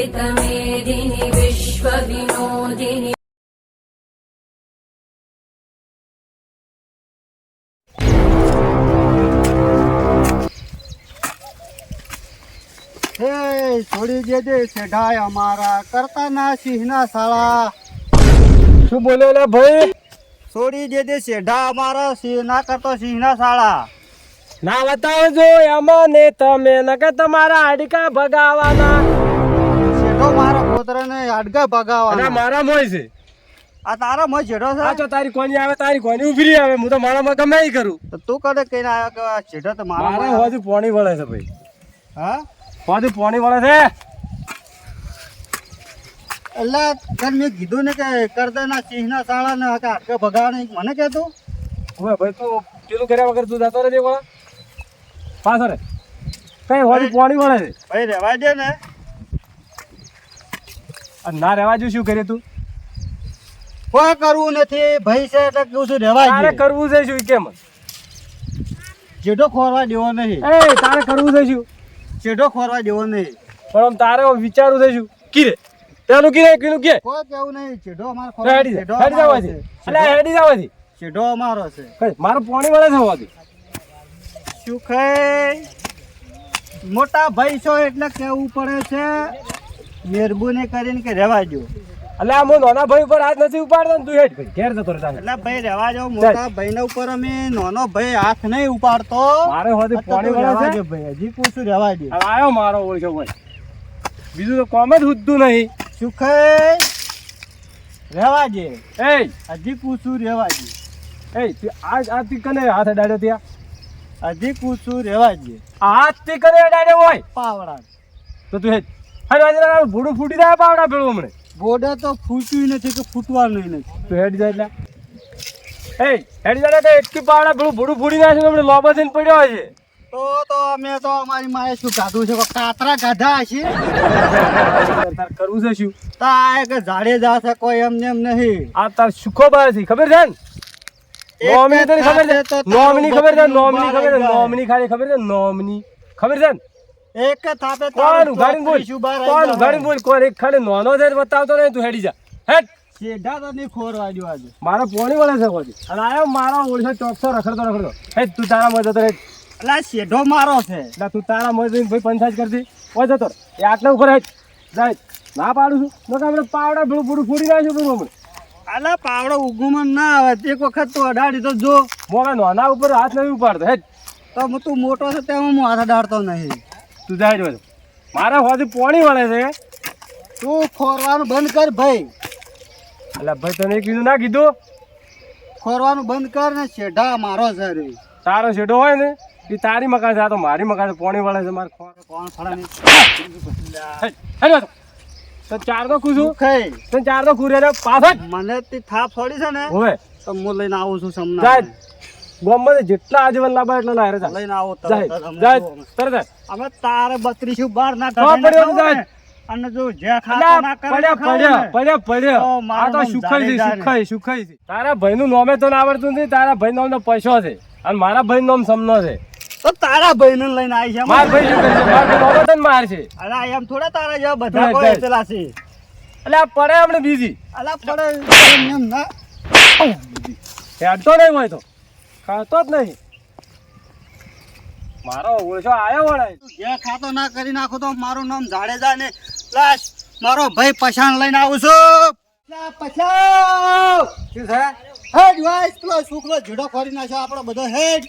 वेदमेदिनि विश्वविनोदिनि હે છોડી દેજે સેઢાય અમારા કરતા ના સિંહના શાળા શું બોલ્યો લે ભાઈ છોડી દેજે સેઢા અમારા સિંહ ના કરતો સિંહના શાળા ના બતાવજો એમાં ને તમે નકે તમારા હાડકા ભગાવાના શેઠો મારા પોતરાને અડગા અને મારા મોય છે. આ તારા મય શેઠો આ છે તો તારી કોની આવે તારી કોની ઉભરી આવે હું તો મારામાં ગમે ઈ કરું. તો તું કદે કહીને આવ્યો કે આ છેડો તો મારા મારા મય- પોણી વળે છે ભાઈ. હા? હોવાથી પોણી વળે છે. એટલે તને મેં કીધું ને કે કરતાના સિંહના શાળા ને કે અડગા ભગાવવાના મને કહેતું હવે ભાઈ તું પેલું કર્યા વગર તું જતો રહેજે વળા. પાછો રે કઈ હોવાથી પોણી વળે છે. ભાઈ રહેવા દે ને. ના રહેવા જો શું કરે તું? કોઈ કરવું નથી. ભાઈ છે એટલે કહું છું રહેવા તારે કરવું છે શું કેમ? ચેડો ખોરવા દેવો નહીં. એ તારે કરવું છે શું? ચેડો ખોરવા દેવો નહીં. પણ આમ તારે વિચારવું છે શું? કીરે. પેલું કીરે કીનું કે. કોઈ કેવું નહીં. ચેડો અમારો ખોરવા હેડી હેડી જવાથી છે. એટલે હેડી જવાથી ચેડો અમારો છે. મારું પોણી વળે થવા હોવાથી શું ખાય મોટા ભાઈ છો એટલે કેવું પડે છે? મહેરબાની કરીને કે રહેવા જો એટલે આ હું નાના ભાઈ ઉપર હાથ નથી ઉપાડતો ને તું હેઠ ભાઈ ઘેર જતો રહેતા એટલે ભાઈ રહેવા દો મોટા ભાઈના ઉપર અમે નાનો ભાઈ હાથ નહીં ઉપાડતો. મારે હોતી પોણી વળે છે. ભાઈ હજી પૂછું રહેવા દે આયો આવ્યો મારો ઓળખ્યો ભાઈ. બીજું તો કોમ જ હુદ્દું નહીં. સુખે ખાય રહેવા દે એ હજી પૂછું રહેવા દે એ તું આ આ તી કને હાથ અડાડ્યો ત્યાં? હજી પૂછું રહેવા દે હાથ તી કને અડાડ્યો હોય? પાવડા. તો તું હેડ. હેડ વાજરા ભૂડું ફૂટી જાય પાવડા પેલું હમણે. બોર્ડર તો ફૂટ્યું નથી કે ફૂટવાનું નથી. તો હેડ જાય એટલે. એ હેડ જાય તો એટલી પાવડા પેલું ભૂડું ફૂટી નાખ્યું હમણે લોબા થઈને પડ્યો છે. તો તો અમે તો અમારી માએ શું કાઢું છે? કાતરા કાઢા હશે? તાર કરવું છે શું? તા કે ઝાડે જાશે કોઈ એમને એમ નહીં. આ તાર સુખો બાર છે ખબર છે ને? નોમિની તને ખબર છે? નોમિની ખબર છે નોમિની ખબર છે નોમિની ખાલી ખબર છે નોમિની. ખબર છે ને? એક જ થાપે કોણ? ઉઘાડીને બોલ. કોણ. ઉઘાડીને બોલ. કોણ? એક ખાલી નોનો છે બતાવતો નહીં તું હેડી જા. હેટ શેઢા તો નહીં ખોરવા દો આજે. મારો પોણી વળે છે કોઈ અને આયો મારો ઓળસે ચોકસો રખડતો રખડતો. હે તું તારા મજા તો એટલે શેઢો મારો છે. એટલે તું તારા મજા ભાઈ પંચાયત કરતી. ઓય જતો. એ આટલા ઉપર હેટ જાય ના પાડું છું. નકર આપણે પાવડા ભેળું પૂરું ફૂડી નાખ્યું તું હમણાં અલા પાવડો ઉગુમાં ના આવે. એક વખત તો અડાડી તો જો. મોકા નોના ઉપર હાથ નહીં ઉપાડતો. હેટ તો હું તું મોટો છે તેમાં હું હાથ અડાડતો નહીં. તું જાય મારા હોવાથી પોણી વળે છે તું ખોરવાનું બંધ કર ભાઈ એટલે ભાઈ તને કીધું ના કીધું ખોરવાનું બંધ કર ને શેઢા મારો છે તારો શેડો હોય ને એ તારી મકાન છે આ તો મારી મકાન છે પોણી વળે છે મારે ખોર કોણ ફળા વાતો. તો ચાર તો ખુશું ખાઈ તો ચાર તો ખુરે પાછળ મને તે થાપ છોડી છે ને હવે તો હું લઈને આવું છું સમના જાય ગોમમાં જેટલા આજીવન લાભા એટલા લાયરે જા લઈને આવો તરત અમે તારે બત્રીસું બાર ના પડ્યો જાય. અને જો જે ખાતા ના કરે પડ્યા પડ્યા પડ્યા પડ્યા. આ તો સુખાઈ છે સુખાઈ સુખાઈ છે. તારા ભાઈનું નામે તો ના આવડતું નથી તારા ભાઈ નામનો પૈસો છે. અને મારા ભાઈ નામ સમનો છે. તો તારા ભાઈને લઈને આવી છે મારા ભાઈ શું કરશે મારા ભાઈ નોમે ને માર છે. અરે એમ થોડા તારા જેવા બધા કોઈ એટલા છે. એટલે પડે આપણે બીજી. અલા પડે એમ એમ ના. હેડતો નહીં હોય તો. ખાતો જ નહીં. મારો ઓળશો આવ્યો વળે. તું જે ખાતો ના કરી નાખો તો મારું નામ જાડેજા ને લાશ મારો ભાઈ પછાણ લઈને આવું છું. લા, પછાણ. શું છે? હેડ વાઈસ પેલો છોકરો જીડો ખોરી નાખ્યો આપણો બધો હેડ.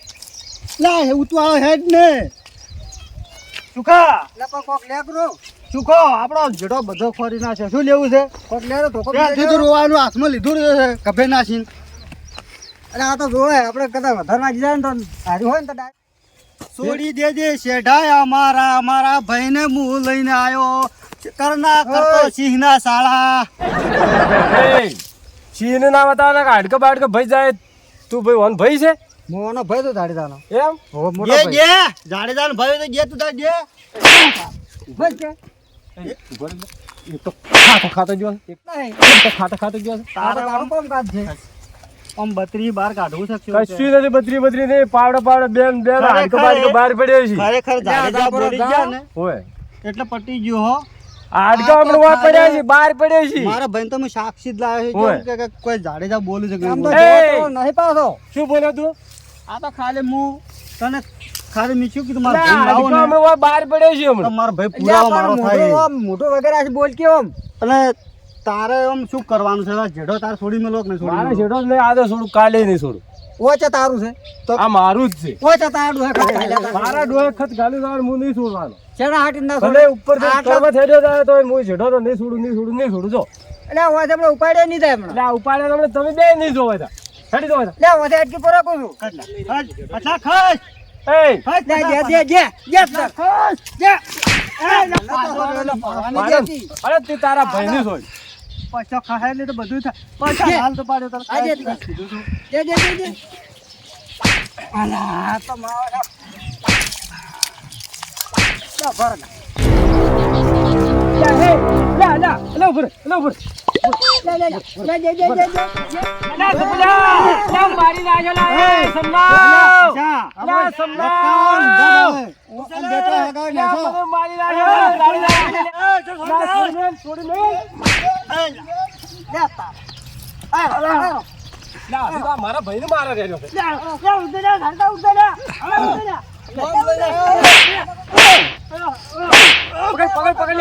લા તો ઉતવાળો હેડ ને. સુખા લે પણ કોક લે સુખો આપણો જીડો બધો ખોરી નાખ્યો. શું લેવું છે? કોક લે તો ત્યાંથી તો રોવાનું? હાથમાં લીધું છે. કભે નાસીને. અરે આ તો જોવે આપણે કદાચ વધારે નાખી જાય ને તો સારું હોય ને તો ડાય- છોડી દેજે શેઢાય અમારા અમારા ભાઈને હું લઈને આવ્યો કરના કરતો સિંહના શાળા સિંહ ના બતાવે હાડકા બાડકા ભાઈ જાય. તું ભાઈ વન ભાઈ છે? મોનો ભાઈ તો જાડેજાનો. એમ? જે જે જાડેજાનો ભાઈ તો જે તું તાર જે ભાઈ કે ઊભો એ તો ખાતો ખાતો જો એક નહીં. તો ખાતો ખાતો જો તારા તારું કોમ કાજ છે? આમ બત્રી બાર કાઢવું શકશે કશું નથી બત્રી બત્રી નહીં પાવડા પાવડા બેન બેન હાડકો બાડકો બહાર પડ્યો છે. ખરેખર જાડેજા બોલી ગયા ને હોય. એટલે પટી ગયો હો. હાડકા હમણાં વાં પડ્યા છે બહાર પડ્યો છે. મારા ભાઈ તમે સાક્ષી જ લાવ્યો છે કે- કે કોઈ જાડેજા બોલું છે કે આમ તો નહીં પાછો શું બોલ્યો તું? આ તો ખાલી હું તને ખાલી મી શું કીધું મારા ભાઈ ને. હમણાં વાં બહાર પડ્યો છે તો હમણાં. મારો ભાઈ પૂરા મારો થાય. મોટો વગેરે બોલ કે આમ. એટલે તારે આમ શું કરવાનું છે? જેડો તાર છોડી મેલો કે નહીં છોડી મારે જેડો છેડો આ તો છોડું કાલે નહીં છોડું. ઓચે તારું છે. તો આ મારું જ છે. ઓચે તારું છે ખાલી તારું. મારા ડોહે ખત ગાલી દાર હું નહીં છોડવાનો. શેના હાટી ના છોડે? ઉપર આટલા- કરવા થેડો જાય તો હું છેડો તો નહીં છોડું નહીં છોડું નહીં છોડું જો. એટલે ઓછે આપણે ઉપાડે નહીં થાય એટલે આ ઉપાડે તમને તમે બે નહીં જોવા તા. હેડી દો તા. લે ઓછે અટકી પર છું. ખસ. અચ્છા, ખસ. એ ખસ, જે, જે, જે, જે, ખસ. જે. અરે તું તારા ભાઈની છોડ પાછો ખાય ને તો બધું થાય. પાછા હાલ તો પાડ્યો તારે. આજે કીધું તું. જે, જે, જે. અલા, તો મારા ભર ના લે લે લે લે ઉપર લે લે, ભાઈ લે મારી નાખો લે એ સમનાવ જા. લે લટકાવો, સમનાવ ઊંધા રહે. આમ બેઠો હેગા લે બેઠો. મને મારી નાખો મારી નાખો લે છોડી દે છોડી દે લે, તાર. આ, આ, આ. લે આ તો મારા ભાઈને મારે રહ્યો છે લે, લે, ઉધે લે, ધરતા ઉધે લે. હવે ઉધે લે. પકડ પકડ પકડ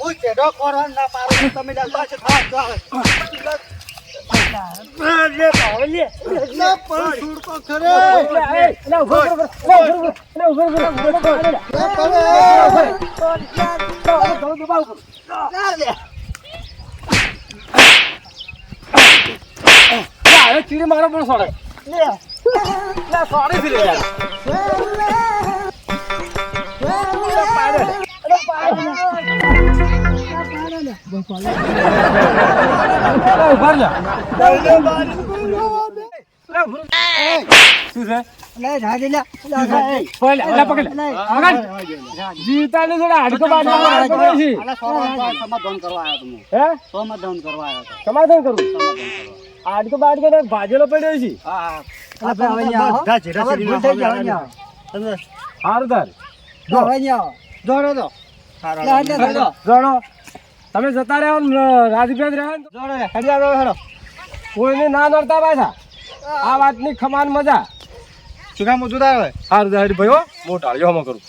હું- જેઠો કોરવાન ના પાડું છું, તમે જા પાછળ થાવ, જાઓ. લે, લે. લે, જીતા ને થોડા હાડકો સમાધાન કરવા આવ્યો તમે હે સમાધાન કરવા આવ્યો સમાધાન કરું હાડકો બાટકો ને ભાજેલો પડ્યો છે તાર. જોડો તો. જોડો તમે જતા રહ્યો ને રાજભેદ રહ્યા લે. હેડી. કોઈને ના નડતા પાછા આ વાતની ખમાન મજા શું કામ ઊંધું આવે હવે? સારું તાર ભાઈ હો હું ટાળ્યો કરું